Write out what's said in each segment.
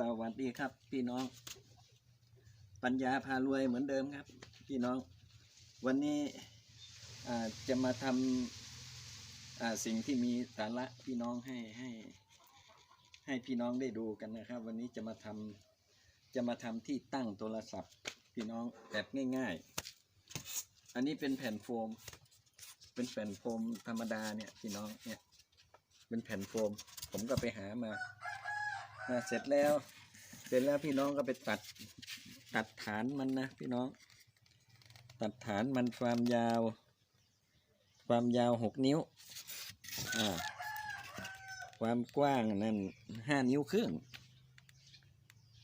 สวัสดีครับ พี่น้อง ปัญญาพารวยเหมือนเดิมครับ พี่น้อง วันนี้จะมาทำสิ่งที่มีสาระพี่น้องให้ให้ ให้พี่น้องได้ดูกันนะครับ วันนี้จะมาทำจะมาทำที่ตั้งโทรศัพท์ พี่น้องแบบง่าย ๆ อันนี้เป็นแผ่นโฟม เป็นแผ่นโฟมธรรมดาเนี่ยพี่น้องเนี่ยเป็นแผ่นโฟม ผมก็ไปหามา เสร็จแล้ว เสร็จแล้วพี่น้องก็ไปตัดตัดฐานมันนะพี่น้อง ตัดฐานมันความยาว ความยาวหกนิ้วอ่าความกว้างนั่นห้านิ้วครึ่ง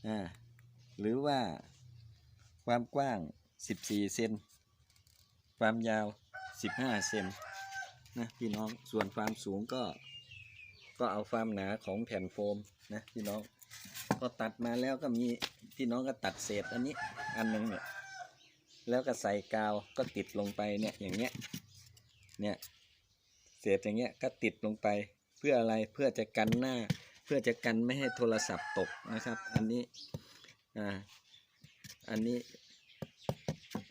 อ่าหรือว่าความกว้างสิบสี่เซนความยาวสิบห้าเซนนะพี่น้องส่วนความสูงก็ก็เอาความหนาของแผ่นโฟม นะพี่น้องพอตัดมาแล้วก็มีพี่น้องก็ตัดเศษอันนี้อันหนึงเนี่ยแล้วก็ใส่กาวก็ติดลงไปเนี่ยอย่างเงี้ยเนี่ยเศษอย่างเงี้ยก็ติดลงไปเพื่ออะไรเพื่อจะกันหน้า เพื่อจะกันไม่ให้โทรศัพท์ตกนะครับ อันนี้อ่าอันนี้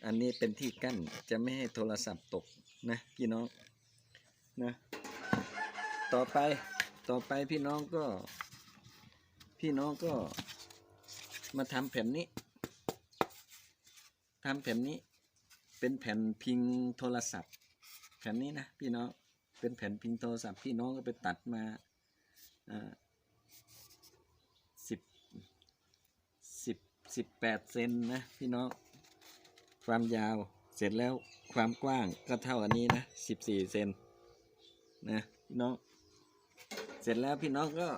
อันนี้เป็นที่กั้นจะไม่ให้โทรศัพท์ตกนะพี่น้องนะต่อไปต่อไปพี่น้องก็ พี่น้องก็มาทำแผ่นนี้ทำแผ่นนี้ เป็นแผ่นพิงโทรศัพท์ แผ่นนี้นะพี่น้องเป็นแผ่นพิงโทรศัพท์พี่น้องก็ไปตัดมาสิบสิบสิบแปดเซนนะพี่น้องความยาวเสร็จแล้วความกว้างก็เท่าอันนี้นะสิบสี่เซนนะพี่น้องเสร็จแล้วพี่น้องก็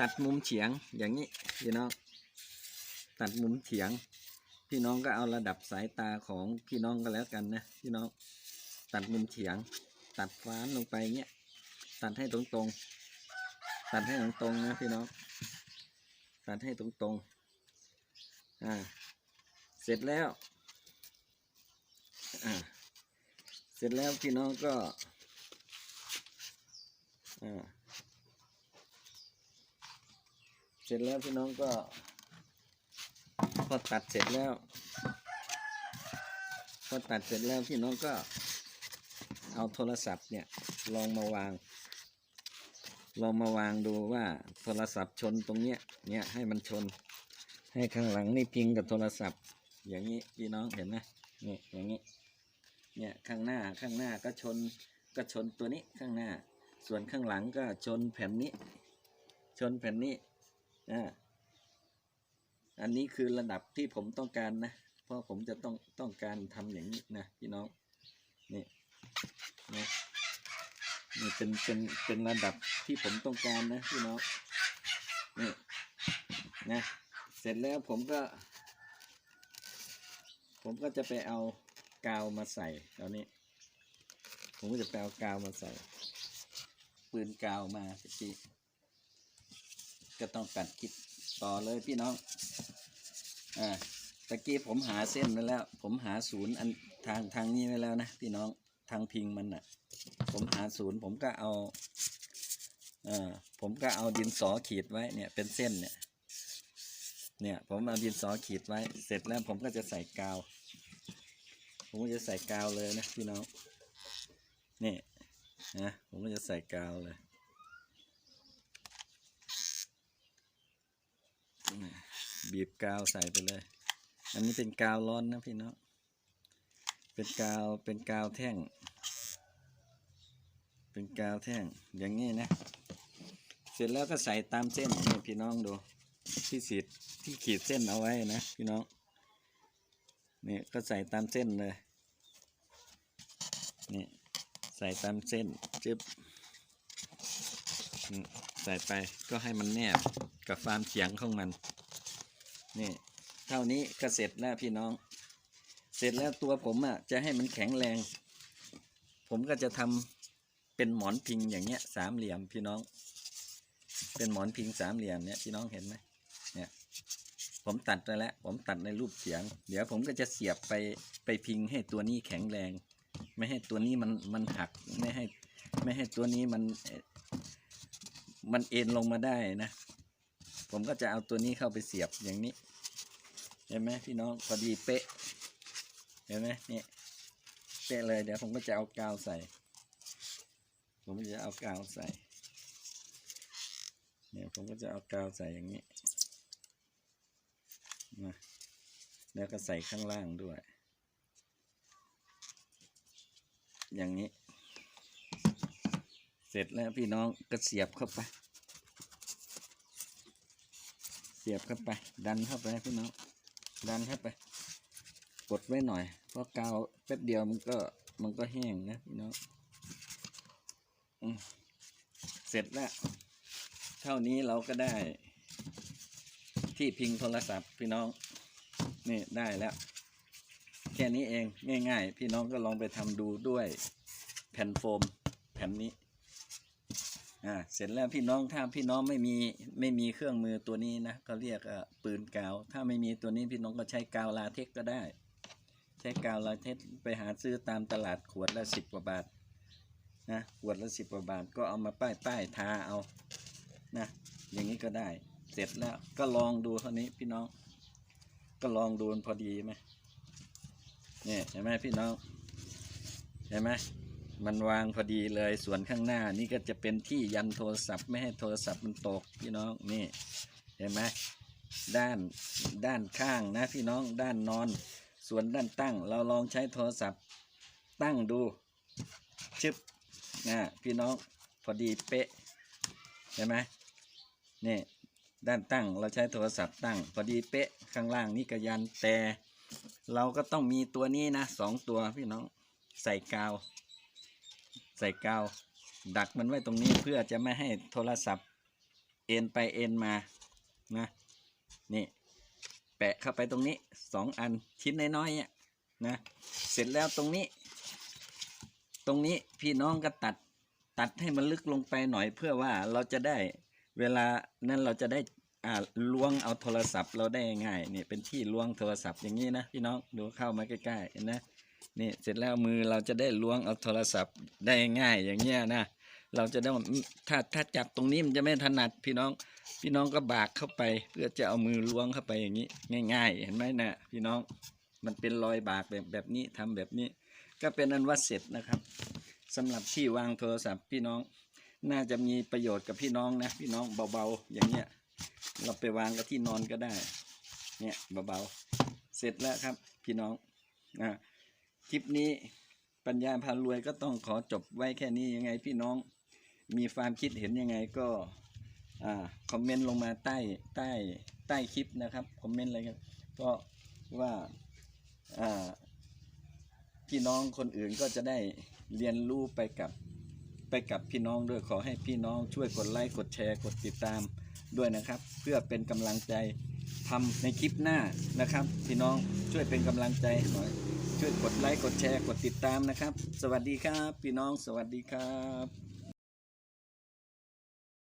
ตัดมุมเฉียงอย่างนี้พี่น้อง ตัดมุมเฉียง พี่น้องก็เอาระดับสายตาของพี่น้องก็แล้วกันนะพี่น้อง ตัดมุมเฉียง ตัดฟ้านลงไปเงี้ยตัดให้ตรงๆ ตัดให้ตรงๆนะพี่น้อง ตัดให้ตรงๆอ่าเสร็จแล้วอ่าเสร็จแล้วพี่น้องก็อ่า เสร็จแล้วพี่น้องก็พอตัดเสร็จแล้วพอตัดเสร็จแล้วพี่น้องก็เอาโทรศัพท์เนี่ยลองมาวาง ลองมาวางดูว่าโทรศัพท์ชนตรงเนี้ยเนี่ยให้มันชน ให้ข้างหลังนี่พิงกับโทรศัพท์ อย่างนี้พี่น้องเห็นไหมนี่อย่างนี้เนี่ยข้างหน้าข้างหน้าก็ชนก็ชนตัวนี้ข้างหน้า ส่วนข้างหลังก็ชนแผ่นนี้ ชนแผ่นนี้ อ่าอันนี้คือระดับที่ผมต้องการนะ เพราะผมจะต้องต้องการทำอย่างนี้นะพี่น้อง นี่นะนี่เป็นเป็นเป็นระดับที่ผมต้องการนะพี่น้อง นี่นะ เสร็จแล้วผมก็ ผมก็จะไปเอากาวมาใส่ตอนนี้ ผมก็จะไปเอากาวมาใส่ ปืนกาวมาสักที ก็ต้องตัดคลิปต่อเลยพี่น้อง อ่า ตะกี้ผมหาเส้นไว้แล้ว ผมหาศูนย์อันทางทางนี้ไว้แล้วนะพี่น้อง ทางพิงมันอะ ผมหาศูนย์ผมก็เอา เอ่อ ผมก็เอาดินสอขีดไว้เนี่ยเป็นเส้นเนี่ย เนี่ยผมเอาดินสอขีดไว้ เสร็จแล้วผมก็จะใส่กาว ผมก็จะใส่กาวเลยนะพี่น้อง นี่นะผมก็จะใส่กาวเลย บีบกาวใส่ไปเลย อันนี้เป็นกาวร้อนนะพี่น้องเป็นกาวเป็นกาวแท่ง เป็นกาวแท่งอย่างนี้นะ เสร็จแล้วก็ใส่ตามเส้นนี่พี่น้องดูที่สีดที่ขีดเส้นเอาไว้นะพี่น้องนี่ก็ใส่ตามเส้นเลยนี่ใส่ตามเส้นจึ๊บใส่ไปก็ให้มันแนบกับความเฉียงของมัน นี่ เท่านี้ก็เสร็จแล้วพี่น้อง เสร็จแล้วตัวผมอะจะให้มันแข็งแรง ผมก็จะทำเป็นหมอนพิงอย่างเงี้ย สามเหลี่ยมพี่น้อง เป็นหมอนพิงสามเหลี่ยมเนี่ยพี่น้องเห็นไหมเนี่ยผมตัดไปแล้ว ผมตัดในรูปเสียง เดี๋ยวผมก็จะเสียบไปไปพิงให้ตัวนี้แข็งแรง ไม่ให้ตัวนี้มันมันหักไม่ให้ ไม่ให้ตัวนี้มันมันเอ็นลงมาได้นะ ผมก็จะเอาตัวนี้เข้าไปเสียบอย่างนี้ เห็นไหมพี่น้องพอดีเป๊ะ เห็นไหมเนี่ยเป๊ะเลยเดี๋ยวผมก็จะเอากาวใส่ ผมก็จะเอากาวใส่ เนี่ยผมก็จะเอากาวใส่อย่างนี้นะแล้วก็ใส่ข้างล่างด้วย อย่างนี้ เสร็จแล้วพี่น้องก็เสียบเข้าไป เสียบเข้าไป ดันเข้าไปพี่น้องดันเข้าไปกดไว้หน่อย เพราะกาวแป๊บเดียวมันก็มันก็แห้งนะพี่น้องเสร็จแล้ว เท่านี้เราก็ได้ ที่พิงโทรศัพท์พี่น้อง นี่ได้แล้ว แค่นี้เองง่าย ๆ พี่น้องก็ลองไปทำดูด้วยแผ่นโฟมแผ่นนี้ อ่าเสร็จแล้วพี่น้องถ้าพี่น้องไม่มีไม่มีเครื่องมือตัวนี้นะก็เรียกปืนกาว ถ้าไม่มีตัวนี้พี่น้องก็ใช้กาวลาเทคก็ได้ ใช้กาวลาเทคไปหาซื้อตามตลาดขวดละสิบกว่าบาทนะขวดละสิบกว่าบาทก็เอามาป้ายป้ายทาเอานะอย่างนี้ก็ได้ เสร็จแล้วก็ลองดูเท่านี้พี่น้อง ก็ลองดูพอดีไหมเนี่ยเห็นไหมพี่น้องเห็นไหม มันวางพอดีเลยส่วนข้างหน้านี่ก็จะเป็นที่ยันโทรศัพท์ไม่ให้โทรศัพท์มันตกพี่น้องนี่เห็นไหมด้านด้านข้างนะพี่น้องด้านนอน ส่วนด้านตั้ง เราลองใช้โทรศัพท์ตั้งดูชึบนะพี่น้องพอดีเป๊ะเห็นไหมนี่ด้านตั้งเราใช้โทรศัพท์ตั้ง พอดีเป๊ะข้างล่างนี่ก็ยันแต่ เราก็ต้องมีตัวนี้นะสองตัวพี่น้องใส่กาว ใส่กาว ดักมันไว้ตรงนี้เพื่อจะไม่ให้โทรศัพท์เอ็นไปเอ็นมานะนี่ แปะเข้าไปตรงนี้สองอันชิ้นน้อยๆเนี่ยนะเสร็จแล้วตรงนี้ ตรงนี้พี่น้องก็ตัดตัดให้มันลึกลงไปหน่อยเพื่อว่าเราจะได้เวลานั้นเราจะได้อ่าล้วงเอาโทรศัพท์เราได้ง่ายนี่เป็นที่ล้วงโทรศัพท์อย่างนี้นะพี่น้องดูเข้ามาใกล้ๆเห็นนะ นี่เสร็จแล้วมือเราจะได้ล้วงเอาโทรศัพท์ได้ง่ายอย่างเงี้ยนะเราจะได้ถ้าถ้าจับตรงนี้มันจะไม่ถนัดพี่น้อง พี่น้องก็บากเข้าไป เพื่อจะเอามือล้วงเข้าไปอย่างนี้ ง่าย ๆ เห็นไหมนะพี่น้องมันเป็นรอยบากแบบแบบนี้ทำแบบนี้ ก็เป็นอันว่าเสร็จนะครับสำหรับที่วางโทรศัพท์พี่น้อง น่าจะมีประโยชน์กับพี่น้องนะพี่น้องเบาๆอย่างเงี้ยเราไปวางกับที่นอนก็ได้ เนี่ยเบาๆเสร็จแล้วครับ พี่น้องอ่า คลิปนี้ปัญญาพารวยก็ต้องขอจบไว้แค่นี้ยังไงพี่น้องมีความคิดเห็นยังไงก็อ่าคอมเมนต์ลงมาใต้ใต้ใต้คลิปนะครับคอมเมนต์อะไรกันก็ว่าอ่าพี่น้องคนอื่นก็จะได้เรียนรู้ไปกับไปกับพี่น้องด้วยขอให้พี่น้องช่วยกดไลค์กดแชร์กดติดตามด้วยนะครับ เพื่อเป็นกำลังใจทำในคลิปหน้านะครับ พี่น้องช่วยเป็นกำลังใจหน่อย ช่วยกดไลค์กดแชร์กดติดตามนะครับ สวัสดีครับ พี่น้องสวัสดีครับ